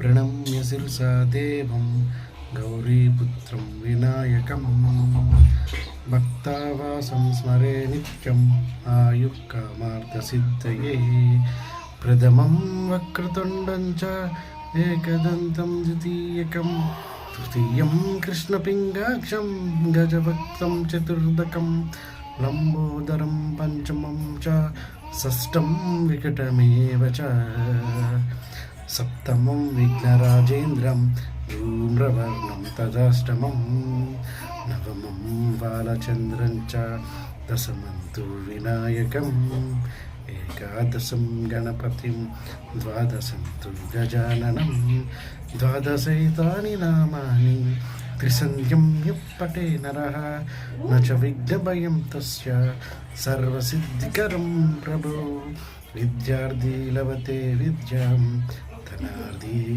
ప్రణమ్య శిరసా దేవం గౌరీపుత్రం వినాయకం భక్తావాసం స్మరే నిత్యం ఆయుఃకామార్థసిద్ధయే ప్రథమం వక్రతుండం చ ఏకదంతం ద్వితీయకం. తృతీయం కృష్ణపింగాక్షం గజవక్తం చతుర్దకం. లంబోదరం పంచమం చ షష్టం వికటమేవ చ. సప్తమం విఘ్నరాజేంద్రం ధూమ్రవర్ణం తదాష్టమం నవమం బాలచంద్రం చ దశమంతు వినాయకం ఏకాదశం గణపతిం ద్వాదశం తు గజాననం ద్వాదశైతాని నామాని త్రిసంధ్యం యప్పటే నర నచ విఘ్నభయం తస్య సర్వసిద్ధికరం ప్రభు విద్యార్థి లవతే విద్యాం പ്രാർത്ഥനാദി